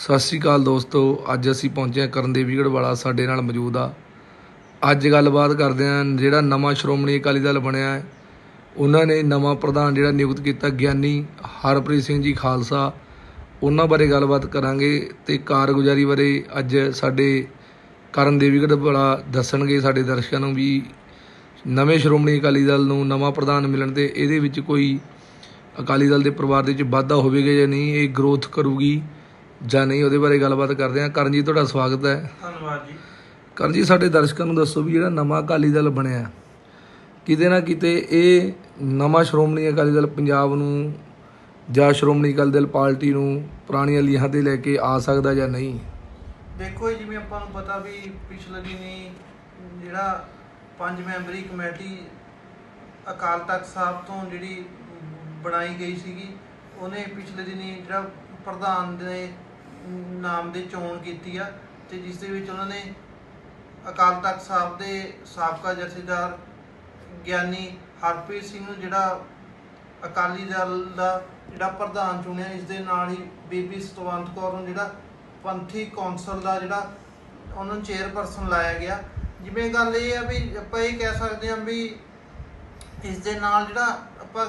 ਸਤਿ ਸ਼੍ਰੀ ਅਕਾਲ ਦੋਸਤੋ, ਅੱਜ ਅਸੀਂ ਪਹੁੰਚੇ ਹਾਂ ਕਰਨਦੇਵੀਗੜ੍ਹ ਵਾਲਾ ਸਾਡੇ ਨਾਲ ਮੌਜੂਦ ਆ। ਅੱਜ ਗੱਲਬਾਤ ਕਰਦੇ ਹਾਂ ਜਿਹੜਾ ਨਵਾਂ ਸ਼੍ਰੋਮਣੀ ਅਕਾਲੀ ਦਲ ਬਣਿਆ ਹੈ। ਉਹਨਾਂ ਨੇ ਨਵਾਂ ਪ੍ਰਧਾਨ ਜਿਹੜਾ ਨਿਯੁਕਤ ਕੀਤਾ, ਗਿਆਨੀ ਹਰਪ੍ਰੀਤ ਸਿੰਘ ਜੀ ਖਾਲਸਾ। ਉਹਨਾਂ ਬਾਰੇ ਗੱਲਬਾਤ ਕਰਾਂਗੇ ਤੇ ਕਾਰਗੁਜ਼ਾਰੀ ਬਾਰੇ ਅੱਜ ਸਾਡੇ ਕਰਨਦੇਵੀਗੜ੍ਹ ਵਾਲਾ ਦੱਸਣਗੇ ਸਾਡੇ ਦਰਸ਼ਕਾਂ ਨੂੰ ਵੀ ਨਵੇਂ ਸ਼੍ਰੋਮਣੀ ਅਕਾਲੀ ਦਲ ਨੂੰ ਨਵਾਂ ਪ੍ਰਧਾਨ ਮਿਲਣ ਤੇ ਇਹਦੇ ਵਿੱਚ ਕੋਈ ਅਕਾਲੀ ਦਲ ਦੇ ਪਰਿਵਾਰ ਦੇ ਵਿੱਚ ਵਾਧਾ ਹੋਵੇਗਾ ਜਾਂ ਨਹੀਂ, ਇਹ ਗਰੋਥ ਕਰੂਗੀ। ਜਾਂ ਨਹੀਂ ਉਹਦੇ ਬਾਰੇ ਗੱਲਬਾਤ ਕਰਦੇ ਹਾਂ। ਕਰਨ ਜੀ ਤੁਹਾਡਾ ਸਵਾਗਤ ਹੈ। ਧੰਨਵਾਦ ਜੀ। ਕਰਨ ਜੀ ਸਾਡੇ ਦਰਸ਼ਕਾਂ ਨੂੰ ਦੱਸੋ ਵੀ ਜਿਹੜਾ ਨਵਾਂ ਅਕਾਲੀ ਦਲ ਬਣਿਆ ਕਿਤੇ ਨਾ ਕਿਤੇ ਇਹ ਨਵਾਂ ਸ਼੍ਰੋਮਣੀ ਅਕਾਲੀ ਦਲ ਪੰਜਾਬ ਨੂੰ ਜਾਂ ਸ਼੍ਰੋਮਣੀ ਅਕਾਲੀ ਦਲ ਪਾਰਟੀ ਨੂੰ ਪੁਰਾਣੀਆਂ ਲੀਹਾਂ ਤੇ ਲੈ ਕੇ ਆ ਸਕਦਾ ਜਾਂ ਨਹੀਂ? ਦੇਖੋ ਜਿਵੇਂ ਆਪਾਂ ਨੂੰ ਪਤਾ ਵੀ ਪਿਛਲੇ ਦਿਨੀ ਜਿਹੜਾ ਪੰਜ ਮੈਂਬਰੀ ਕਮੇਟੀ ਅਕਾਲ ਤਖਤ ਸਾਹਿਬ ਤੋਂ ਜਿਹੜੀ ਬਣਾਈ ਗਈ ਸੀਗੀ ਉਹਨੇ ਪਿਛਲੇ ਦਿਨੀ ਜਿਹੜਾ ਪ੍ਰਧਾਨ ਦੇ ਨਾਮ ਦੇ ਚੋਣ ਕੀਤੀ ਆ ਤੇ ਜਿਸ ਦੇ ਵਿੱਚ ਉਹਨਾਂ ਨੇ ਅਕਾਲ ਤਖਤ ਸਾਹਿਬ ਦੇ ਸਾਬਕਾ ਜਥੇਦਾਰ ਗਿਆਨੀ ਹਰਪ੍ਰੀਤ ਸਿੰਘ ਨੂੰ ਜਿਹੜਾ ਅਕਾਲੀ ਦਲ ਦਾ ਜਿਹੜਾ ਪ੍ਰਧਾਨ ਚੁਣਿਆ, ਇਸ ਦੇ ਨਾਲ ਹੀ ਬੀਬੀ ਸਤਵੰਤ ਕੌਰ ਨੂੰ ਜਿਹੜਾ ਪੰਥੀ ਕੌਂਸਲ ਦਾ ਜਿਹੜਾ ਉਹਨਾਂ ਨੂੰ ਚੇਅਰਪਰਸਨ ਲਾਇਆ ਗਿਆ। ਜਿਵੇਂ ਗੱਲ ਇਹ ਆ ਵੀ ਆਪਾਂ ਇਹ ਕਹਿ ਸਕਦੇ ਹਾਂ ਵੀ ਇਸ ਦੇ ਨਾਲ ਜਿਹੜਾ ਆਪਾਂ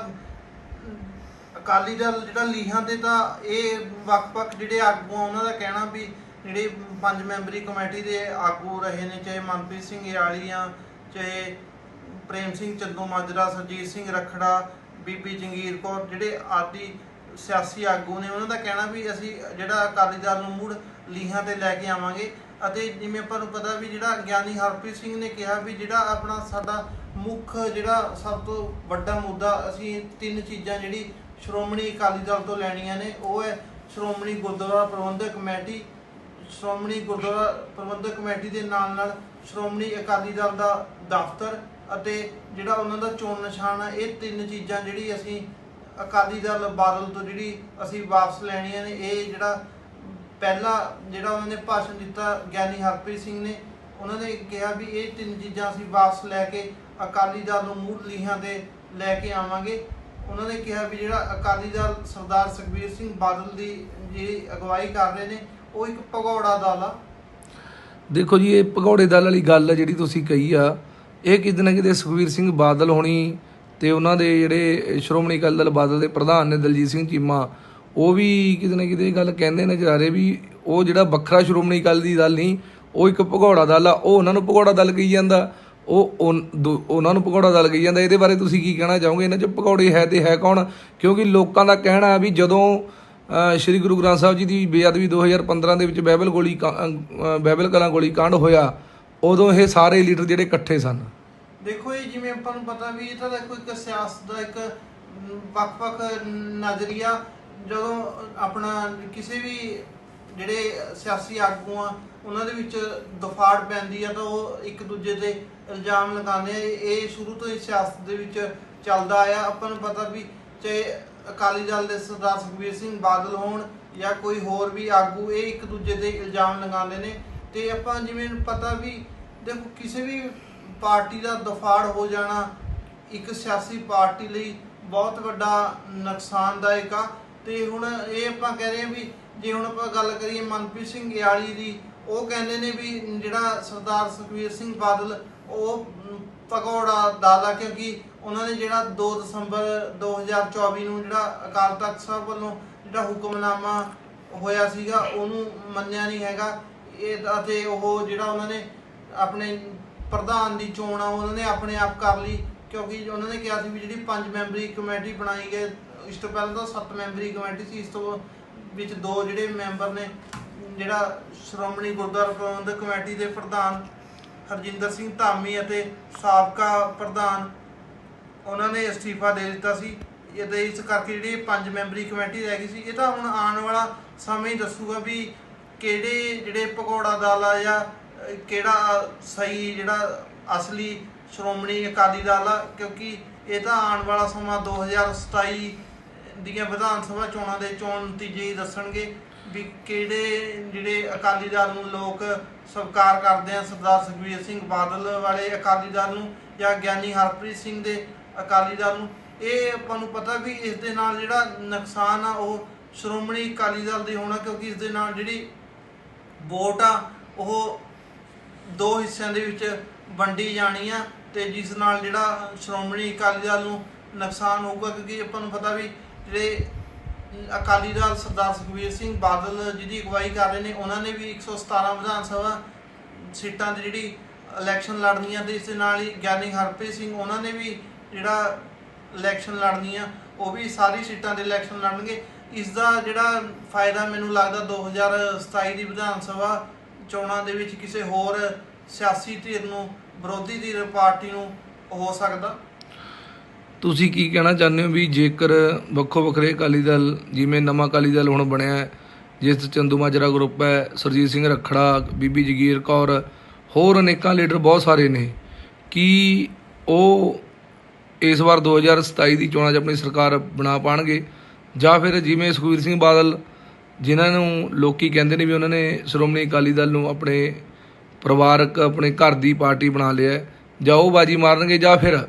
ਅਕਾਲੀ ਦਲ ਜਿਹੜਾ ਲੀਹਾਂ 'ਤੇ ਤਾਂ ਇਹ ਵੱਖ-ਵੱਖ ਜਿਹੜੇ ਆਗੂ ਆ ਉਹਨਾਂ ਦਾ ਕਹਿਣਾ ਵੀ ਜਿਹੜੇ ਪੰਜ ਮੈਂਬਰੀ ਕਮੇਟੀ ਦੇ ਆਗੂ ਰਹੇ ਨੇ, ਚਾਹੇ ਮਨਪ੍ਰੀਤ ਸਿੰਘ ਯਾਲੀਆਂ ਚਾਹੇ ਪ੍ਰੇਮ ਸਿੰਘ ਚੱਦੂ ਮਾਜਰਾ, ਸਰਜੀਤ ਸਿੰਘ ਰਖੜਾ, ਬੀਬੀ ਜੰਗੀਰ ਕੌਰ, ਜਿਹੜੇ ਆਦੀ ਸਿਆਸੀ ਆਗੂ ਨੇ, ਉਹਨਾਂ ਦਾ ਕਹਿਣਾ ਵੀ ਅਸੀਂ ਜਿਹੜਾ ਅਕਾਲੀ ਦਲ ਨੂੰ ਮੁੜ ਲੀਹਾਂ ਤੇ ਲੈ ਕੇ ਆਵਾਂਗੇ। ਅਤੇ ਜਿਵੇਂ ਆਪਾਂ ਨੂੰ ਪਤਾ ਵੀ ਜਿਹੜਾ ਗਿਆਨੀ ਹਰਪ੍ਰੀਤ ਸਿੰਘ ਨੇ ਕਿਹਾ ਵੀ ਜਿਹੜਾ ਆਪਣਾ ਸਾਡਾ ਮੁੱਖ ਜਿਹੜਾ ਸਭ ਤੋਂ ਵੱਡਾ ਮੁੱਦਾ, ਅਸੀਂ ਤਿੰਨ ਚੀਜ਼ਾਂ ਜਿਹੜੀ ਸ਼੍ਰੋਮਣੀ ਅਕਾਲੀ ਦਲ ਤੋਂ ਲੈਣੀਆਂ ਨੇ, ਉਹ ਹੈ ਸ਼੍ਰੋਮਣੀ ਗੁਰਦੁਆਰਾ ਪ੍ਰਬੰਧਕ ਕਮੇਟੀ। ਸ਼੍ਰੋਮਣੀ ਗੁਰਦੁਆਰਾ ਪ੍ਰਬੰਧਕ ਕਮੇਟੀ ਦੇ ਨਾਲ ਨਾਲ ਸ਼੍ਰੋਮਣੀ ਅਕਾਲੀ ਦਲ ਦਾ ਦਫ਼ਤਰ ਅਤੇ ਜਿਹੜਾ ਉਹਨਾਂ ਦਾ ਚੋਣ ਨਿਸ਼ਾਨ ਹੈ ਇਹ ਤਿੰਨ ਚੀਜ਼ਾਂ ਜਿਹੜੀ ਅਸੀਂ ਅਕਾਲੀ ਦਲ ਬਾਦਲ ਤੋਂ ਜਿਹੜੀ ਅਸੀਂ ਵਾਪਸ ਲੈਣੀਆਂ ਨੇ, ਇਹ ਜਿਹੜਾ ਪਹਿਲਾ ਜਿਹੜਾ ਉਹਨਾਂ ਨੇ ਭਾਸ਼ਣ ਦਿੱਤਾ ਗਿਆਨੀ ਹਰਪ੍ਰੀਤ ਸਿੰਘ ਨੇ, ਉਹਨਾਂ ਨੇ ਕਿਹਾ ਵੀ ਇਹ ਤਿੰਨ ਚੀਜ਼ਾਂ ਅਸੀਂ ਵਾਪਸ ਲੈ ਕੇ ਅਕਾਲੀ ਦਲ ਨੂੰ ਮੂਲ ਲੀਹਾਂ ਤੇ ਲੈ ਕੇ ਆਵਾਂਗੇ। ਉਹਨਾਂ ਨੇ ਕਿਹਾ ਵੀ ਜਿਹੜਾ ਅਕਾਲੀ ਦਲ ਸਰਦਾਰ ਸੁਖਬੀਰ ਸਿੰਘ ਬਾਦਲ ਦੀ ਜਿਹੜੀ ਅਗਵਾਈ ਕਰ ਰਹੇ ਨੇ, ਉਹ ਇੱਕ ਭਗੌੜਾ ਦਲ ਆ। ਦੇਖੋ ਜੀ, ਇਹ ਭਗੌੜੇ ਦਲ ਵਾਲੀ ਗੱਲ ਜਿਹੜੀ ਤੁਸੀਂ ਕਹੀ ਆ। ਇਹ ਕਿਤੇ ਨਾ ਕਿਤੇ ਸੁਖਬੀਰ ਸਿੰਘ ਬਾਦਲ ਹੋਣੀ ਤੇ ਉਹਨਾਂ ਦੇ ਜਿਹੜੇ ਸ਼੍ਰੋਮਣੀ ਅਕਾਲੀ ਦਲ ਬਾਦਲ ਦੇ ਪ੍ਰਧਾਨ ਨੇ ਦਲਜੀਤ ਸਿੰਘ ਚੀਮਾ, ਉਹ ਵੀ ਕਿਤੇ ਨਾ ਕਿਤੇ ਇਹ ਗੱਲ ਕਹਿੰਦੇ ਨਜ਼ਰ ਆ ਰਹੇ ਵੀ ਉਹ ਜਿਹੜਾ ਵੱਖਰਾ ਸ਼੍ਰੋਮਣੀ ਅਕਾਲੀ ਦਲ ਨਹੀਂ, ਉਹ ਇੱਕ ਭਗੌੜਾ ਦਲ ਆ। ਉਹ ਉਹਨਾਂ ਨੂੰ ਭਗੌੜਾ ਦਲ ਕਹੀ ਜਾਂਦਾ। ਉਹ ਉਨ- ਦੂ- ਉਹਨਾਂ ਨੂੰ ਭਗੌੜਾ ਦਲ ਕਹੀ ਜਾਂਦਾ ਇਹਦੇ ਬਾਰੇ ਤੁਸੀਂ ਕੀ ਕਹਿਣਾ ਚਾਹੋਗੇ? ਇਹਨਾਂ 'ਚ ਭਗੌੜੇ ਹੈ ਤੇ ਹੈ ਕੌਣ? ਕਿਉਂਕਿ ਲੋਕਾਂ ਦਾ ਕਹਿਣਾ ਹੈ ਵੀ ਜਦੋਂ ਅ, ਸ਼੍ਰੀ ਗੁਰੂ ਗ੍ਰੰਥ ਸਾਹਿਬ ਜੀ ਦੀ ਬੇਅਦਬੀ 2015 ਦੇ ਵਿੱਚ ਬਾਈਬਲ ਗੋਲੀ ਕਾ- ਅ, ਅ, ਬਾਈਬਲ ਕਲਾਂ ਗੋਲੀ ਕਾਂਡ ਹੋਇਆ ਉਦੋਂ ਇਹ ਸਾਰੇ ਲੀਡਰ ਜਿਹੜੇ ਇਕੱਠੇ ਸਨ। ਦੇਖੋ ਇਹ ਜਿਵੇਂ ਆਪਾਂ ਨੂੰ ਪਤਾ ਵੀ ਇਹ ਤਾਂ ਦੇਖੋ ਇੱਕ ਸਿਆਸਤ ਦਾ ਇੱਕ ਅਮ, ਵੱਖ-ਵੱਖ ਨਜ਼ਰੀਆ ਜਦੋਂ ਆਪਣਾ ਕਿਸੇ ਵੀ ਜਿਹੜੇ ਸਿਆਸੀ ਆਗੂ ਆ ਉਹਨਾਂ ਦੇ ਵਿੱਚ ਦਫਾੜ ਪੈਂਦੀ ਆ ਤਾਂ ਉਹ ਇੱਕ ਦੂਜੇ ਤੇ ਇਲਜ਼ਾਮ ਲਗਾਉਂਦੇ ਆ, ਇਹ ਸ਼ੁਰੂ ਤੋਂ ਹੀ ਸਿਆਸਤ ਦੇ ਵਿੱਚ ਚੱਲਦਾ ਆਇਆ। ਆਪਾਂ ਨੂੰ ਪਤਾ ਵੀ ਚਾਹੇ ਅਕਾਲੀ ਦਲ ਦੇ ਸਰਦਾਰ ਸੁਖਬੀਰ ਸਿੰਘ ਬਾਦਲ ਹੋਣ ਜਾਂ ਕੋਈ ਹੋਰ ਵੀ ਆਗੂ, ਇਹ ਇੱਕ ਦੂਜੇ ਤੇ ਇਲਜ਼ਾਮ ਲਗਾਉਂਦੇ ਨੇ। ਤੇ ਆਪਾਂ ਜਿਵੇਂ ਪਤਾ ਵੀ, ਦੇਖੋ ਕਿਸੇ ਵੀ ਪਾਰਟੀ ਦਾ ਦਫਾੜ ਹੋ ਜਾਣਾ ਇੱਕ ਸਿਆਸੀ ਪਾਰਟੀ ਲਈ ਬਹੁਤ ਵੱਡਾ ਨੁਕਸਾਨਦਾਇਕ ਆ। ਤੇ ਹੁਣ ਇਹ ਆਪਾਂ ਕਹਿ ਰਹੇ ਹਾਂ ਵੀ, ਜੇ ਹੁਣ ਆਪਾਂ ਗੱਲ ਕਰੀਏ ਮਨਪ੍ਰੀਤ ਸਿੰਘ ਯਾਲੀ ਦੀ, ਉਹ ਕਹਿੰਦੇ ਨੇ ਵੀ ਜਿਹੜਾ ਸਰਦਾਰ ਸੁਖਵੀਰ ਸਿੰਘ ਬਾਦਲ ਉਹ ਭਗੌੜਾ ਦਾਦਾ ਕਿਉਂਕਿ ਉਹਨਾਂ ਨੇ ਜਿਹੜਾ 2 ਦਸੰਬਰ 2024 ਨੂੰ ਜਿਹੜਾ ਅਕਾਲ ਤਖਤ ਸਾਹਿਬ ਵੱਲੋਂ ਜਿਹੜਾ ਹੁਕਮਨਾਮਾ ਹੋਇਆ ਸੀਗਾ, ਉਹਨੂੰ ਮੰਨਿਆ ਨਹੀਂ ਹੈਗਾ। ਇਹ ਅਤੇ ਉਹ ਜਿਹੜਾ ਉਹਨਾਂ ਨੇ ਆਪਣੇ ਪ੍ਰਧਾਨ ਦੀ ਚੋਣ ਆ, ਉਹਨਾਂ ਨੇ ਆਪਣੇ ਆਪ ਕਰ ਲਈ ਕਿਉਂਕਿ ਉਹਨਾਂ ਨੇ ਕਿਹਾ ਸੀ ਵੀ ਜਿਹੜੀ ਪੰਜ ਮੈਂਬਰੀ ਕਮੇਟੀ ਬਣਾਈ ਗਈ, ਇਸ ਤੋਂ ਪਹਿਲਾਂ ਤਾਂ ਸੱਤ ਮੈਂਬਰੀ ਕਮੇਟੀ ਸੀ, ਇਸ ਤੋਂ ਵਿੱਚ ਦੋ ਜਿਹੜੇ ਮੈਂਬਰ ਨੇ, ਜਿਹੜਾ ਸ਼੍ਰੋਮਣੀ ਗੁਰਦੁਆਰਾ ਪ੍ਰਬੰਧਕ ਕਮੇਟੀ ਦੇ ਪ੍ਰਧਾਨ ਹਰਜਿੰਦਰ ਸਿੰਘ ਧਾਮੀ ਅਤੇ ਸਾਬਕਾ ਪ੍ਰਧਾਨ, ਉਹਨਾਂ ਨੇ ਅਸਤੀਫਾ ਦੇ ਦਿੱਤਾ ਸੀ। ਇਹਦੇ ਇਸ ਕਰਕੇ ਜਿਹੜੀ ਪੰਜ ਮੈਂਬਰੀ ਕਮੇਟੀ ਰਹਿ ਗਈ ਸੀ, ਇਹ ਤਾਂ ਹੁਣ ਆਉਣ ਵਾਲਾ ਸਮਾਂ ਹੀ ਦੱਸੂਗਾ ਵੀ ਕਿਹੜੇ ਜਿਹੜੇ ਭਗੌੜਾ ਦਲ ਆ ਜਾਂ ਕਿਹੜਾ ਸਹੀ ਜਿਹੜਾ ਅਸਲੀ ਸ਼੍ਰੋਮਣੀ ਅਕਾਲੀ ਦਲ ਆ, ਕਿਉਂਕਿ ਇਹ ਤਾਂ ਆਉਣ ਵਾਲਾ ਸਮਾਂ 2027 ਦੀਆਂ ਵਿਧਾਨ ਸਭਾ ਚੋਣਾਂ ਦੇ ਚੋਣ ਨਤੀਜੇ ਹੀ ਦੱਸਣਗੇ। ਵੀ ਕਿਹੜੇ ਜਿਹੜੇ ਅਕਾਲੀ ਦਲ ਨੂੰ ਲੋਕ ਸਵੀਕਾਰ ਕਰਦੇ ਆ, ਸਰਦਾਰ ਸੁਖਬੀਰ ਸਿੰਘ ਬਾਦਲ ਵਾਲੇ ਅਕਾਲੀ ਦਲ ਨੂੰ ਜਾਂ ਗਿਆਨੀ ਹਰਪ੍ਰੀਤ ਸਿੰਘ ਦੇ ਅਕਾਲੀ ਦਲ ਨੂੰ, ਇਹ ਆਪਾਂ ਨੂੰ ਪਤਾ ਵੀ ਇਸ ਦੇ ਨਾਲ ਜਿਹੜਾ ਨੁਕਸਾਨ ਆ, ਉਹ ਸ਼੍ਰੋਮਣੀ ਅਕਾਲੀ ਦਲ ਦੇ ਹੋਣਾ, ਕਿਉਂਕਿ ਇਸ ਦੇ ਨਾਲ ਜਿਹੜੀ ਵੋਟ ਆ, ਉਹ ਦੋ ਹਿੱਸਿਆਂ ਦੇ ਵਿੱਚ ਵੰਡੀ ਜਾਣੀ ਆ ਤੇ ਜਿਸ ਨਾਲ ਜਿਹੜਾ ਸ਼੍ਰੋਮਣੀ ਅਕਾਲੀ ਦਲ ਨੂੰ ਨੁਕਸਾਨ ਹੋਊਗਾ, ਕਿਉਂਕਿ ਆਪਾਂ ਨੂੰ ਪਤਾ ਵੀ ਜਿਹੜੇ ਅਕਾਲੀ ਦਲ ਸਰਦਾਰ ਸੁਖਬੀਰ ਸਿੰਘ ਬਾਦਲ ਜਿਹਦੀ ਅਗਵਾਈ ਕਰ ਰਹੇ ਨੇ, ਉਹਨਾਂ ਨੇ ਵੀ 117 ਵਿਧਾਨ ਸਭਾ ਸੀਟਾਂ ਦੀ ਜਿਹੜੀ ਇਲੈਕਸ਼ਨ ਲੜਨੀ ਆ ਤੇ ਇਸ ਦੇ ਨਾਲ ਹੀ ਗਿਆਨੀ ਹਰਪ੍ਰੀਤ ਸਿੰਘ, ਉਹਨਾਂ ਨੇ ਵੀ ਜਿਹੜਾ ਇਲੈਕਸ਼ਨ ਲੜਨੀ ਆ ਉਹ ਵੀ ਸਾਰੀ ਸੀਟਾਂ ਦੇ ਇਲੈਕਸ਼ਨ ਲੜਨਗੇ। ਇਸ ਦਾ ਜਿਹੜਾ ਫਾਇਦਾ ਮੈਨੂੰ ਲੱਗਦਾ 2027 ਦੀ ਵਿਧਾਨ ਸਭਾ ਚੋਣਾਂ ਦੇ ਵਿੱਚ ਕਿਸੇ ਹੋਰ ਸਿਆਸੀ ਧਿਰ ਨੂੰ, ਵਿਰੋਧੀ ਧਿਰ ਪਾਰਟੀ ਨੂੰ ਹੋ ਸਕਦਾ। ਤੁਸੀਂ ਕੀ ਕਹਿਣਾ ਚਾਹੁੰਦੇ ਹੋ ਵੀ ਜੇਕਰ ਵੱਖੋ ਵੱਖਰੇ ਅਕਾਲੀ ਦਲ, ਜਿਵੇਂ ਨਵਾਂ ਅਕਾਲੀ ਦਲ ਹੁਣ ਬਣਿਆ ਹੈ, ਜਿਸ 'ਚ ਚੰਦੂ ਮਾਜਰਾ ਗਰੁੱਪ ਹੈ, ਸਰਜੀਤ ਸਿੰਘ ਰਖੜਾ, ਬੀਬੀ ਜਗੀਰ ਕੌਰ, ਹੋਰ ਅਨੇਕਾਂ ਲੀਡਰ ਬਹੁਤ ਸਾਰੇ ਨੇ, ਕੀ ਉਹ ਇਸ ਵਾਰ 2027 ਦੀ ਚੋਣਾਂ 'ਚ ਆਪਣੀ ਸਰਕਾਰ ਬਣਾ ਪਾਣਗੇ? ਜਾਂ ਫਿਰ ਜਿਵੇਂ ਸੁਖਬੀਰ ਸਿੰਘ ਬਾਦਲ, ਜਿਨ੍ਹਾਂ ਨੂੰ ਲੋਕੀ ਕਹਿੰਦੇ ਨੇ ਵੀ ਉਹਨਾਂ ਨੇ ਸ਼੍ਰੋਮਣੀ ਅਕਾਲੀ ਦਲ ਨੂੰ ਆਪਣੇ ਪਰਿਵਾਰਕ, ਆਪਣੇ ਘਰ ਦੀ ਪਾਰਟੀ ਬਣਾ ਲਿਆ ਜਾਂ ਉਹ ਬਾਜੀ ਮਾਰਨਗੇ ਜਾਂ ਫਿਰ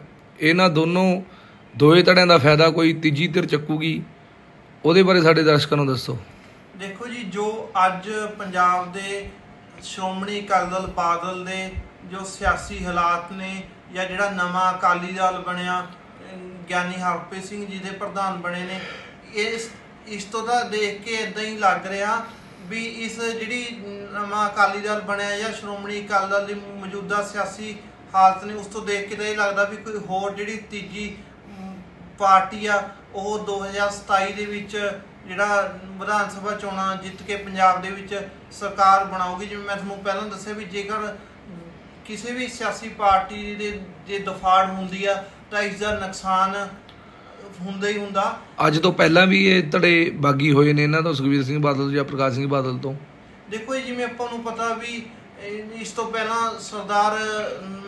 ਇਹਨਾਂ ਦੋਨੋਂ ਦੋਏ ਧੜਿਆਂ ਦਾ ਫਾਇਦਾ ਕੋਈ ਤੀਜੀ ਧਿਰ ਚੱਕੂਗੀ। ਉਹਦੇ ਬਾਰੇ ਸਾਡੇ ਦਰਸ਼ਕਾਂ ਨੂੰ ਦੱਸੋ। ਦੇਖੋ ਜੀ, ਜੋ ਅੱਜ ਪੰਜਾਬ ਦੇ ਸ਼੍ਰੋਮਣੀ ਅਕਾਲੀ ਦਲ ਬਾਦਲ ਦੇ ਜੋ ਸਿਆਸੀ ਹਾਲਾਤ ਨੇ ਜਾਂ ਜਿਹੜਾ ਨਵਾਂ ਅਕਾਲੀ ਦਲ ਬਣਿਆ, ਗਿਆਨੀ ਹਰਪ੍ਰੀਤ ਸਿੰਘ ਜੀ ਦੇ ਪ੍ਰਧਾਨ ਬਣੇ ਨੇ, ਇਸ ਇਸ ਤੋਂ ਤਾਂ ਦੇਖ ਕੇ ਇਦਾਂ ਹੀ ਲੱਗ ਰਿਹਾ ਵੀ ਇਸ ਜਿਹੜੀ ਨਵਾਂ ਅਕਾਲੀ ਦਲ ਬਣਿਆ ਜਾਂ ਸ਼੍ਰੋਮਣੀ ਅਕਾਲੀ ਦਲ ਦੀ ਮੌਜੂਦਾ ਸਿਆਸੀ ਹਾਲਤ ਨੇ, ਉਸ ਤੋਂ ਦੇਖ ਕੇ ਤਾਂ ਇਹ ਲੱਗਦਾ ਵੀ ਕੋਈ ਹੋਰ ਜਿਹੜੀ ਤੀਜੀ ਪਾਰਟੀ ਆ ਉਹ 2027 ਦੇ ਵਿੱਚ ਜਿਹੜਾ ਵਿਧਾਨ ਸਭਾ ਚੋਣਾਂ ਜਿੱਤ ਕੇ ਪੰਜਾਬ ਦੇ ਵਿੱਚ ਸਰਕਾਰ ਬਣਾਉਗੀ ਜਿਵੇਂ ਮੈਂ ਤੁਹਾਨੂੰ ਪਹਿਲਾਂ ਦੱਸਿਆ ਵੀ ਜੇਕਰ ਕਿਸੇ ਵੀ ਸਿਆਸੀ ਪਾਰਟੀ ਦੇ ਜੇ ਦਫਾੜ ਹੁੰਦੀ ਆ ਤਾਂ ਇਸ ਦਾ ਨੁਕਸਾਨ ਹੁੰਦਾ ਹੀ ਹੁੰਦਾ। ਅੱਜ ਤੋਂ ਪਹਿਲਾਂ ਵੀ ਇਹ ਧੜੇ ਬਾਗੀ ਹੋਏ ਨੇ ਇਹਨਾਂ ਤੋਂ ਸੁਖਬੀਰ ਸਿੰਘ ਬਾਦਲ ਤੋਂ ਜਾਂ ਪ੍ਰਕਾਸ਼ ਸਿੰਘ ਬਾਦਲ ਤੋਂ? ਦੇਖੋ ਜਿਵੇਂ ਆਪਾਂ ਨੂੰ ਪਤਾ ਵੀ ਇਸ ਤੋਂ ਪਹਿਲਾਂ ਸਰਦਾਰ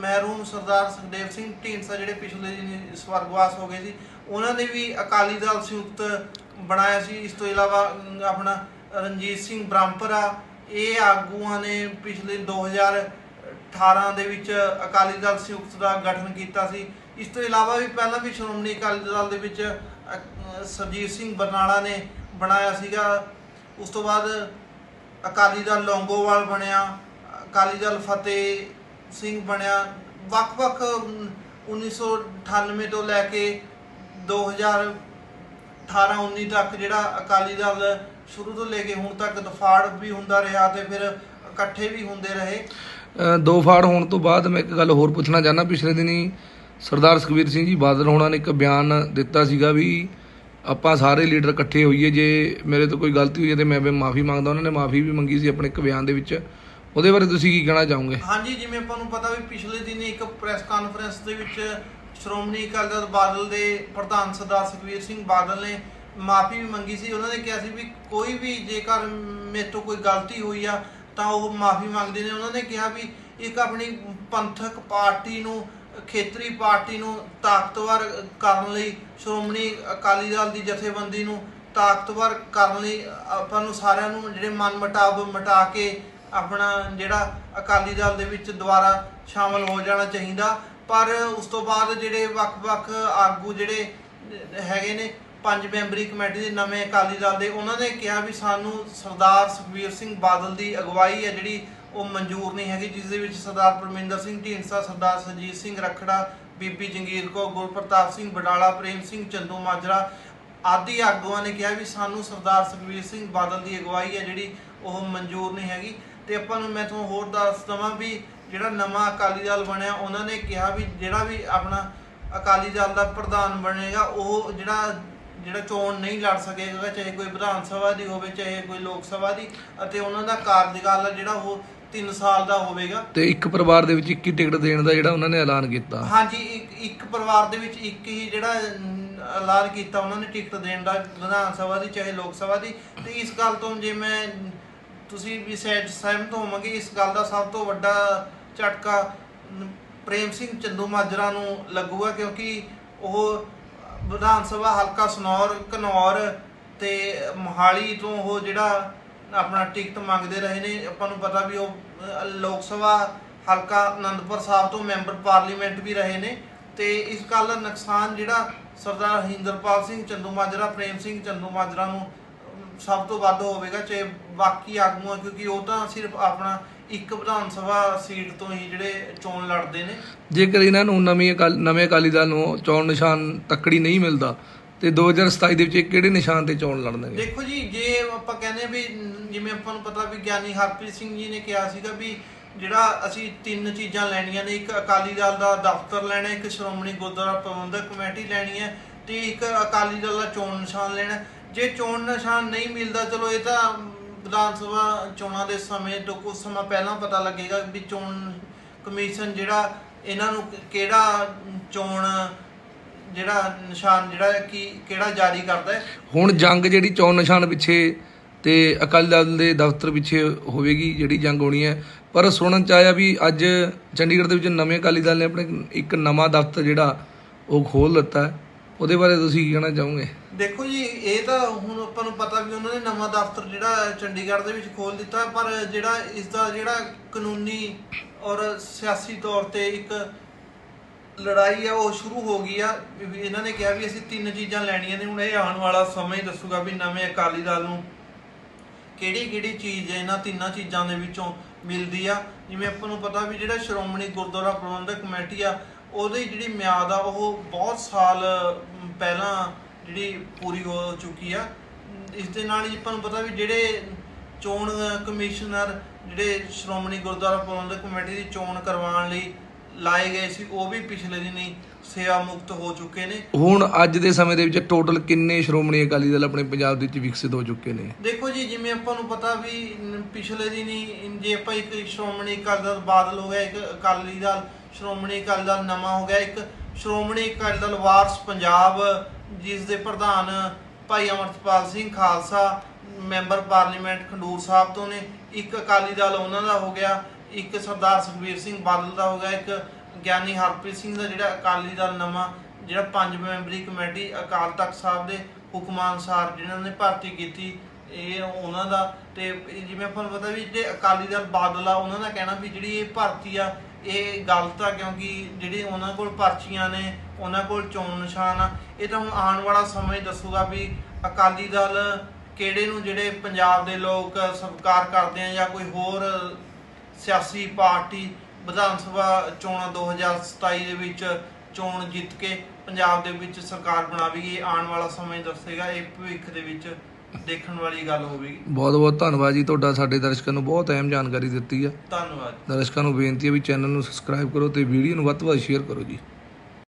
ਮਹਿਰੂਮ ਸਰਦਾਰ ਸੁਖਦੇਵ ਸਿੰਘ ਢੀਂਡਸਾ ਜਿਹੜੇ ਪਿਛਲੇ ਦਿਨ ਸਵਰਗਵਾਸ ਹੋ ਗਏ ਸੀ ਉਹਨਾਂ ਨੇ ਵੀ ਅਕਾਲੀ ਦਲ ਸੰਯੁਕਤ ਬਣਾਇਆ ਸੀ। ਇਸ ਤੋਂ ਇਲਾਵਾ ਆਪਣਾ ਰਣਜੀਤ ਸਿੰਘ ਬ੍ਰਹਮਪੁਰਾ ਇਹ ਆਗੂਆਂ ਨੇ ਪਿਛਲੇ 2018 ਦੇ ਵਿੱਚ ਅਕਾਲੀ ਦਲ ਸੰਯੁਕਤ ਦਾ ਗਠਨ ਕੀਤਾ ਸੀ। ਇਸ ਤੋਂ ਇਲਾਵਾ ਵੀ ਪਹਿਲਾਂ ਵੀ ਸ਼੍ਰੋਮਣੀ ਅਕਾਲੀ ਦਲ ਦੇ ਵਿੱਚ ਅ- ਸਰਜੀਤ ਸਿੰਘ ਬਰਨਾਲਾ ਨੇ ਬਣਾਇਆ ਸੀਗਾ। ਉਸ ਤੋਂ ਬਾਅਦ ਅਕਾਲੀ ਦਲ ਲੌਂਗੋਵਾਲ ਬਣਿਆ ਅਕਾਲੀ ਦਲ ਫਤਿਹ ਸਿੰਘ ਬਣਿਆ। ਵੱਖ-ਵੱਖ ਅਮ, 1998 ਤੋਂ ਲੈ ਕੇ 2018-19 ਤੱਕ ਜਿਹੜਾ ਅਕਾਲੀ ਦਲ ਸ਼ੁਰੂ ਤੋਂ ਲੈ ਕੇ ਹੁਣ ਤੱਕ ਦਫਾੜ ਵੀ ਹੁੰਦਾ ਰਿਹਾ ਤੇ ਫਿਰ ਇਕੱਠੇ ਵੀ ਹੁੰਦੇ ਰਹੇ। ਦੋ ਫਾੜ ਹੋਣ ਤੋਂ ਬਾਅਦ ਮੈਂ ਇੱਕ ਗੱਲ ਹੋਰ ਪੁੱਛਣਾ ਚਾਹੁੰਦਾ। ਪਿਛਲੇ ਦਿਨੀ ਸਰਦਾਰ ਸੁਖਬੀਰ ਸਿੰਘ ਜੀ ਬਾਦਲ ਹੋਣਾ ਨੇ ਇੱਕ ਬਿਆਨ ਦਿੱਤਾ ਸੀਗਾ ਵੀ ਆਪਾਂ ਸਾਰੇ ਲੀਡਰ ਇਕੱਠੇ ਹੋਈਏ। ਜੇ ਮੇਰੇ ਤੋਂ ਕੋਈ ਗਲਤੀ ਹੋਈ ਹੈ ਤੇ ਮੈਂ ਵੀ ਮਾਫੀ ਮੰਗਦਾ। ਉਹਨਾਂ ਨੇ ਮਾਫੀ ਵੀ ਮੰਗੀ ਸੀ ਆਪਣੇ ਇੱਕ ਬਿਆਨ ਦੇ ਵਿੱਚ। ਉਹਦੇ ਬਾਰੇ ਤੁਸੀਂ ਕੀ ਕਹਿਣਾ ਚਾਹੋਗੇ? ਹਾਂਜੀ ਜਿਵੇਂ ਆਪਾਂ ਨੂੰ ਪਤਾ ਵੀ ਪਿਛਲੇ ਦਿਨ ਇੱਕ ਪ੍ਰੈਸ ਕਾਨਫਰੰਸ ਦੇ ਵਿੱਚ ਸ਼੍ਰੋਮਣੀ ਅਕਾਲੀ ਦਲ ਬਾਦਲ ਦੇ ਪ੍ਰਧਾਨ ਸਰਦਾਰ ਸੁਖਬੀਰ ਸਿੰਘ ਬਾਦਲ ਨੇ ਮਾਫੀ ਵੀ ਮੰਗੀ ਸੀ। ਉਹਨਾਂ ਨੇ ਕਿਹਾ ਸੀ ਵੀ ਕੋਈ ਵੀ ਜੇਕਰ ਮੇਰੇ ਤੋਂ ਕੋਈ ਗਲਤੀ ਹੋਈ ਆ, ਤਾਂ ਉਹ ਮਾਫੀ ਮੰਗਦੇ ਨੇ। ਉਹਨਾਂ ਨੇ ਕਿਹਾ ਵੀ ਇੱਕ ਆਪਣੀ ਪੰਥਕ ਪਾਰਟੀ ਨੂੰ, ਖੇਤਰੀ ਪਾਰਟੀ ਨੂੰ ਤਾਕਤਵਰ ਕਰਨ ਲਈ, ਸ਼੍ਰੋਮਣੀ ਅਕਾਲੀ ਦਲ ਦੀ ਜਥੇਬੰਦੀ ਨੂੰ ਤਾਕਤਵਰ ਕਰਨ ਲਈ ਆਪਾਂ ਨੂੰ ਸਾਰਿਆਂ ਨੂੰ ਜਿਹੜੇ ਮਨ ਮਟਾਵ ਮਿਟਾ ਕੇ ਆਪਣਾ ਜਿਹੜਾ ਅਕਾਲੀ ਦਲ ਦੇ ਵਿੱਚ ਦੁਬਾਰਾ ਸ਼ਾਮਲ ਹੋ ਜਾਣਾ ਚਾਹੀਦਾ। ਪਰ ਉਸ ਤੋਂ ਬਾਅਦ ਜਿਹੜੇ ਵੱਖ-ਵੱਖ ਆਗੂ ਜਿਹੜੇ ਹੈਗੇ ਨੇ, ਪੰਜ ਮੈਂਬਰੀ ਕਮੇਟੀ ਦੇ ਨਵੇਂ ਅਕਾਲੀ ਦਲ ਦੇ, ਉਹਨਾਂ ਨੇ ਕਿਹਾ ਵੀ ਸਾਨੂੰ ਸਰਦਾਰ ਸੁਖਬੀਰ ਸਿੰਘ ਬਾਦਲ ਦੀ ਅਗਵਾਈ ਹੈ, ਜਿਹੜੀ ਉਹ ਮਨਜ਼ੂਰ ਨਹੀਂ ਹੈਗੀ, ਜਿਸ ਦੇ ਵਿੱਚ ਸਰਦਾਰ ਪਰਮਿੰਦਰ ਸਿੰਘ ਢੀਂਡਸਾ, ਸਰਦਾਰ ਸਰਜੀਤ ਸਿੰਘ ਰਖੜਾ, ਬੀਬੀ ਜੰਗੀਰ ਕੌਰ, ਗੁਰਪ੍ਰਤਾਪ ਸਿੰਘ ਬਡਾਲਾ, ਪ੍ਰੇਮ ਸਿੰਘ ਚੰਦੂ ਮਾਜਰਾ ਆਦਿ ਆਗੂਆਂ ਨੇ ਕਿਹਾ ਵੀ ਸਾਨੂੰ ਸਰਦਾਰ ਸੁਖਬੀਰ ਸਿੰਘ ਬਾਦਲ ਦੀ ਅਗਵਾਈ ਹੈ, ਜਿਹੜੀ ਉਹ ਮਨਜ਼ੂਰ ਨਹੀਂ ਹੈਗੀ। ਤੇ ਆਪਾਂ ਨੂੰ ਮੈਂ ਤੁਹਾਨੂੰ ਹੋਰ ਦੱਸ ਦਵਾਂ ਵੀ ਜਿਹੜਾ ਨਵਾਂ ਅਕਾਲੀ ਦਲ ਬਣਿਆ ਉਹਨਾਂ ਨੇ ਕਿਹਾ ਵੀ ਜਿਹੜਾ ਵੀ ਆਪਣਾ ਅਕਾਲੀ ਦਲ ਦਾ ਪ੍ਰਧਾਨ ਬਣੇਗਾ ਉਹ ਜਿਹੜਾ ਜਿਹੜਾ ਚੋਣ ਨਹੀਂ ਲੜ ਸਕੇਗਾ ਚਾਹੇ ਕੋਈ ਵਿਧਾਨ ਸਭਾ ਦੀ ਹੋਵੇ ਚਾਹੇ ਕੋਈ ਲੋਕ ਸਭਾ ਦੀ ਅਤੇ ਉਹਨਾਂ ਦਾ ਕਾਰਜਕਾਲ ਜਿਹੜਾ ਉਹ 3 ਸਾਲ ਦਾ ਹੋਵੇਗਾ। ਤੇ ਇੱਕ ਪਰਿਵਾਰ ਦੇ ਵਿੱਚ ਇੱਕ ਹੀ ਟਿਕਟ ਦੇਣ ਦਾ ਜਿਹੜਾ ਉਹਨਾਂ ਨੇ ਐਲਾਨ ਕੀਤਾ। ਹਾਂਜੀ ਇੱਕ ਇੱਕ ਪਰਿਵਾਰ ਦੇ ਵਿੱਚ ਇੱਕ ਹੀ ਜਿਹੜਾ ਐਲਾਨ ਕੀਤਾ ਉਹਨਾਂ ਨੇ ਟਿਕਟ ਦੇਣ ਦਾ ਵਿਧਾਨ ਸਭਾ ਦੀ ਚਾਹੇ ਲੋਕ ਸਭਾ ਦੀ। ਤੇ ਇਸ ਗੱਲ ਤੋਂ ਜੇ ਮੈਂ ਤੁਸੀਂ ਵੀ ਸਹਿਜ ਸਹਿਮਤ ਹੋਵੋਗੇ ਇਸ ਗੱਲ ਦਾ ਸਭ ਤੋਂ ਵੱਡਾ ਝਟਕਾ ਪ੍ਰੇਮ ਸਿੰਘ ਚੰਦੂ ਮਾਜਰਾ ਨੂੰ ਲੱਗੂਗਾ ਕਿਉਂਕਿ ਉਹ ਵਿਧਾਨ ਸਭਾ ਹਲਕਾ ਸਨੌਰ, ਘਨੌਰ ਤੇ ਮੋਹਾਲੀ ਤੋਂ ਉਹ ਜਿਹੜਾ ਆਪਣਾ ਟਿਕਟ ਮੰਗਦੇ ਰਹੇ ਨੇ। ਆਪਾਂ ਨੂੰ ਪਤਾ ਵੀ ਉਹ ਲੋਕ ਸਭਾ ਹਲਕਾ ਆਨੰਦਪੁਰ ਸਾਹਿਬ ਤੋਂ ਮੈਂਬਰ ਪਾਰਲੀਮੈਂਟ ਵੀ ਰਹੇ ਨੇ ਤੇ ਇਸ ਗੱਲ ਦਾ ਨੁਕਸਾਨ ਜਿਹੜਾ ਸਰਦਾਰ ਹਿੰਦਰਪਾਲ ਸਿੰਘ ਚੰਦੂ ਮਾਜਰਾ, ਪ੍ਰੇਮ ਸਿੰਘ ਚੰਦੂ ਮਾਜਰਾ ਨੂੰ ਸਭ ਤੋਂ ਵੱਧ ਹੋਵੇਗਾ ਚਾਹੇ ਬਾਕੀ ਆਗੂਆਂ ਕਿਉਂਕਿ ਉਹ ਤਾਂ ਸਿਰਫ ਆਪਣਾ ਇੱਕ ਵਿਧਾਨ ਸਭਾ ਸੀਟ ਤੋਂ ਹੀ ਜਿਹੜੇ ਚੋਣ ਲੜਦੇ ਨੇ ਜੇਕਰ ਇਹਨਾਂ ਨੂੰ ਨਵੀਂ ਨਵੇਂ ਅਕਾਲੀ ਦਲ ਨੂੰ ਚੋਣ ਨਿਸ਼ਾਨ ਤੱਕੜੀ ਨਹੀਂ ਮਿਲਦਾ ਤੇ 2027 ਦੇ ਵਿੱਚ ਕਿਹੜੇ ਨਿਸ਼ਾਨ ਤੇ ਚੋਣ ਲੜਨਗੇ ਦੇਖੋ ਜੀ ਜੇ ਆਪਾਂ ਕਹਿੰਦੇ ਵੀ ਜਿਵੇਂ ਆਪਾਂ ਨੂੰ ਪਤਾ ਵੀ ਗਿਆਨੀ ਹਰਪ੍ਰੀਤ ਸਿੰਘ ਜੀ ਨੇ ਕਿਹਾ ਸੀਗਾ ਵੀ ਜਿਹੜਾ ਅਸੀਂ ਤਿੰਨ ਚੀਜ਼ਾਂ ਲੈਣੀਆਂ ਨੇ ਇੱਕ ਅਕਾਲੀ ਦਲ ਦਾ ਦਫ਼ਤਰ ਲੈਣਾ ਇੱਕ ਸ਼੍ਰੋਮਣੀ ਗੁਰਦੁਆਰਾ ਪ੍ਰਬੰਧਕ ਕਮੇਟੀ ਲੈਣੀ ਹੈ ਤੇ ਇੱਕ ਅਕਾਲੀ ਦਲ ਦਾ ਚੋਣ ਨਿਸ਼ਾਨ ਲੈਣਾ। ਜੇ ਚੋਣ ਨਿਸ਼ਾਨ ਨਹੀਂ ਮਿਲਦਾ, ਚਲੋ ਇਹ ਤਾਂ ਵਿਧਾਨ ਸਭਾ ਚੋਣਾਂ ਦੇ ਸਮੇਂ ਤੋਂ ਕੁਝ ਸਮਾਂ ਪਹਿਲਾਂ ਪਤਾ ਲੱਗੇਗਾ ਵੀ ਚੋਣ ਕਮਿਸ਼ਨ ਜਿਹੜਾ ਇਹਨਾਂ ਨੂੰ ਕਿਹੜਾ ਚੋਣ ਜਿਹੜਾ ਨਿਸ਼ਾਨ ਜਿਹੜਾ ਹੈ ਕਿ ਕਿਹੜਾ ਜਾਰੀ ਕਰਦਾ ਹੈ। ਹੁਣ ਜੰਗ ਜਿਹੜੀ ਚੋਣ ਨਿਸ਼ਾਨ ਪਿੱਛੇ ਤੇ ਅਕਾਲੀ ਦਲ ਦੇ ਦਫ਼ਤਰ ਪਿੱਛੇ ਹੋਵੇਗੀ, ਜਿਹੜੀ ਜੰਗ ਹੋਣੀ ਹੈ। ਪਰ ਸੁਣਨ ਚ ਆਇਆ ਵੀ ਅੱਜ ਚੰਡੀਗੜ੍ਹ ਦੇ ਵਿੱਚ ਨਵੇਂ ਅਕਾਲੀ ਦਲ ਨੇ ਆਪਣੇ ਇੱਕ ਨਵਾਂ ਦਫ਼ਤਰ ਜਿਹੜਾ ਉਹ ਖੋਲ ਦਿੱਤਾ ਹੈ। ਉਹਦੇ ਬਾਰੇ ਤੁਸੀਂ ਕੀ ਕਹਿਣਾ ਚਾਹੋਗੇ? ਦੇਖੋ ਜੀ, ਇਹ ਤਾਂ ਹੁਣ ਆਪਾਂ ਨੂੰ ਪਤਾ ਵੀ ਉਹਨਾਂ ਨੇ ਨਵਾਂ ਦਫ਼ਤਰ ਜਿਹੜਾ ਚੰਡੀਗੜ੍ਹ ਦੇ ਵਿੱਚ ਖੋਲ ਦਿੱਤਾ, ਪਰ ਜਿਹੜਾ ਇਸ ਦਾ ਜਿਹੜਾ ਕਾਨੂੰਨੀ ਔਰ ਸਿਆਸੀ ਤੌਰ ਤੇ ਇੱਕ ਲੜਾਈ ਆ, ਉਹ ਸ਼ੁਰੂ ਹੋ ਗਈ ਆ। ਵੀ- ਇਹਨਾਂ ਨੇ ਕਿਹਾ ਵੀ ਅਸੀਂ ਤਿੰਨ ਚੀਜ਼ਾਂ ਲੈਣੀਆਂ ਨੇ, ਹੁਣ ਇਹ ਆਉਣ ਵਾਲਾ ਸਮਾਂ ਹੀ ਦੱਸੂਗਾ ਵੀ ਨਵੇਂ ਅਕਾਲੀ ਦਲ ਨੂੰ ਕਿਹੜੀ ਕਿਹੜੀ ਚੀਜ਼ ਇਹਨਾਂ ਤਿੰਨਾਂ ਚੀਜ਼ਾਂ ਦੇ ਵਿੱਚੋਂ ਮਿਲਦੀ ਆ। ਜਿਵੇਂ ਆਪਾਂ ਨੂੰ ਪਤਾ ਵੀ ਜਿਹੜਾ ਸ਼੍ਰੋਮਣੀ ਗੁਰਦੁਆਰਾ ਪ੍ਰਬੰਧਕ ਕਮੇਟੀ ਆ ਉਹਦੀ ਜਿਹੜੀ ਮਿਆਦ ਆ ਉਹ ਬਹੁਤ ਸਾਲ ਪਹਿਲਾਂ ਜਿਹੜੀ ਪੂਰੀ ਹੋ ਚੁੱਕੀ ਆ। ਇਸ ਦੇ ਨਾਲ ਹੀ ਆਪਾਂ ਨੂੰ ਪਤਾ ਵੀ ਜਿਹੜੇ ਚੋਣ ਕਮਿਸ਼ਨਰ ਜਿਹੜੇ ਸ਼੍ਰੋਮਣੀ ਗੁਰਦੁਆਰਾ ਪ੍ਰਬੰਧਕ ਕਮੇਟੀ ਦੀ ਚੋਣ ਕਰਵਾਉਣ ਲਈ ਲਾਏ ਗਏ ਸੀ ਉਹ ਵੀ ਪਿਛਲੇ ਦਿਨੀ ਸੇਵਾ ਮੁਕਤ ਹੋ ਚੁੱਕੇ ਨੇ। ਹੁਣ ਅੱਜ ਦੇ ਸਮੇਂ ਦੇ ਵਿੱਚ ਟੋਟਲ ਕਿੰਨੇ ਸ਼੍ਰੋਮਣੀ ਅਕਾਲੀ ਦਲ ਆਪਣੇ ਪੰਜਾਬ ਦੇ ਵਿੱਚ ਵਿਕਸਿਤ ਹੋ ਚੁੱਕੇ ਨੇ? ਦੇਖੋ ਜੀ ਜਿਵੇਂ ਆਪਾਂ ਨੂੰ ਪਤਾ ਵੀ ਪਿਛਲੇ ਦਿਨੀ ਜੇ ਆਪਾਂ ਇੱਕ ਸ਼੍ਰੋਮਣੀ ਅਕਾਲੀ ਦਲ ਬਾਦਲ ਹੋ ਗਿਆ ਇੱਕ ਅਕਾਲੀ ਦਲ ਸ਼੍ਰੋਮਣੀ ਅਕਾਲੀ ਦਲ ਨਵਾਂ ਹੋ ਗਿਆ। ਇੱਕ ਸ਼੍ਰੋਮਣੀ ਅਕਾਲੀ ਦਲ ਵਾਰਸ ਪੰਜਾਬ, ਜਿਸ ਦੇ ਪ੍ਰਧਾਨ ਭਾਈ ਅਮਰਤਪਾਲ ਸਿੰਘ ਖਾਲਸਾ, ਮੈਂਬਰ ਪਾਰਲੀਮੈਂਟ ਖੰਡੂਰ ਸਾਹਿਬ ਤੋਂ ਨੇ। ਇੱਕ ਅਕਾਲੀ ਦਲ ਉਹਨਾਂ ਦਾ ਹੋ ਗਿਆ, ਇੱਕ ਸਰਦਾਰ ਸੁਖਬੀਰ ਸਿੰਘ ਬਾਦਲ ਦਾ ਹੋ ਗਿਆ, ਇੱਕ ਗਿਆਨੀ ਹਰਪ੍ਰੀਤ ਸਿੰਘ ਦਾ ਜਿਹੜਾ ਅਕਾਲੀ ਦਲ ਨਵਾਂ, ਜਿਹੜਾ ਪੰਜ ਮੈਂਬਰੀ ਕਮੇਟੀ ਅਕਾਲ ਤਖਤ ਸਾਹਿਬ ਦੇ ਹੁਕਮਾਂ ਅਨੁਸਾਰ ਜਿਨ੍ਹਾਂ ਨੇ ਭਰਤੀ ਕੀਤੀ, ਇਹ ਉਹਨਾਂ ਦਾ। ਤੇ ਜਿਵੇਂ ਆਪਾਂ ਨੂੰ ਪਤਾ ਵੀ ਜਿਹੜੇ ਅਕਾਲੀ ਦਲ ਬਾਦਲ ਆ, ਉਹਨਾਂ ਦਾ ਕਹਿਣਾ ਵੀ ਜਿਹੜੀ ਇਹ ਭਰਤੀ ਆ ਇਹ ਗਲਤ ਆ ਕਿਉਂਕਿ ਜਿਹੜੇ ਉਹਨਾਂ ਕੋਲ ਪਰਚੀਆਂ ਨੇ, ਉਹਨਾਂ ਕੋਲ ਚੋਣ ਨਿਸ਼ਾਨ ਆ, ਇਹ ਤਾਂ ਹੁਣ ਆਉਣ ਵਾਲਾ ਸਮਾਂ ਹੀ ਦੱਸੂਗਾ ਵੀ ਅਕਾਲੀ ਦਲ ਕਿਹੜੇ ਨੂੰ ਜਿਹੜੇ ਪੰਜਾਬ ਦੇ ਲੋਕ ਸਵੀਕਾਰ ਕਰਦੇ ਆ ਜਾਂ ਕੋਈ ਹੋਰ ਸਿਆਸੀ ਪਾਰਟੀ ਵਿਧਾਨ ਸਭਾ ਚੋਣਾਂ 2027 ਦੇ ਵਿੱਚ ਚੋਣ ਜਿੱਤ ਕੇ ਪੰਜਾਬ ਦੇ ਵਿੱਚ ਸਰਕਾਰ ਬਣਾਵੇਗੀ ਆਉਣ ਵਾਲਾ ਸਮਾਂ ਹੀ ਦੱਸੇਗਾ, ਇਹ ਭਵਿੱਖ ਦੇ ਵਿੱਚ ਦੇਖਣ ਵਾਲੀ ਗੱਲ ਹੋਵੇਗੀ। ਬਹੁਤ ਬਹੁਤ ਧੰਨਵਾਦ ਜੀ ਤੁਹਾਡਾ ਸਾਡੇ ਦਰਸ਼ਕਾਂ ਨੂੰ ਬਹੁਤ ਅਹਿਮ ਜਾਣਕਾਰੀ ਦਿੱਤੀ ਹੈ ਧੰਨਵਾਦ ਦਰਸ਼ਕਾਂ ਨੂੰ ਬੇਨਤੀ ਹੈ ਵੀ ਚੈਨਲ ਨੂੰ ਸਬਸਕ੍ਰਾਈਬ ਕਰੋ ਤੇ ਵੀਡੀਓ ਨੂੰ ਵੱਧ ਤੋਂ ਵੱਧ ਸ਼ੇਅਰ ਕਰੋ ਜੀ।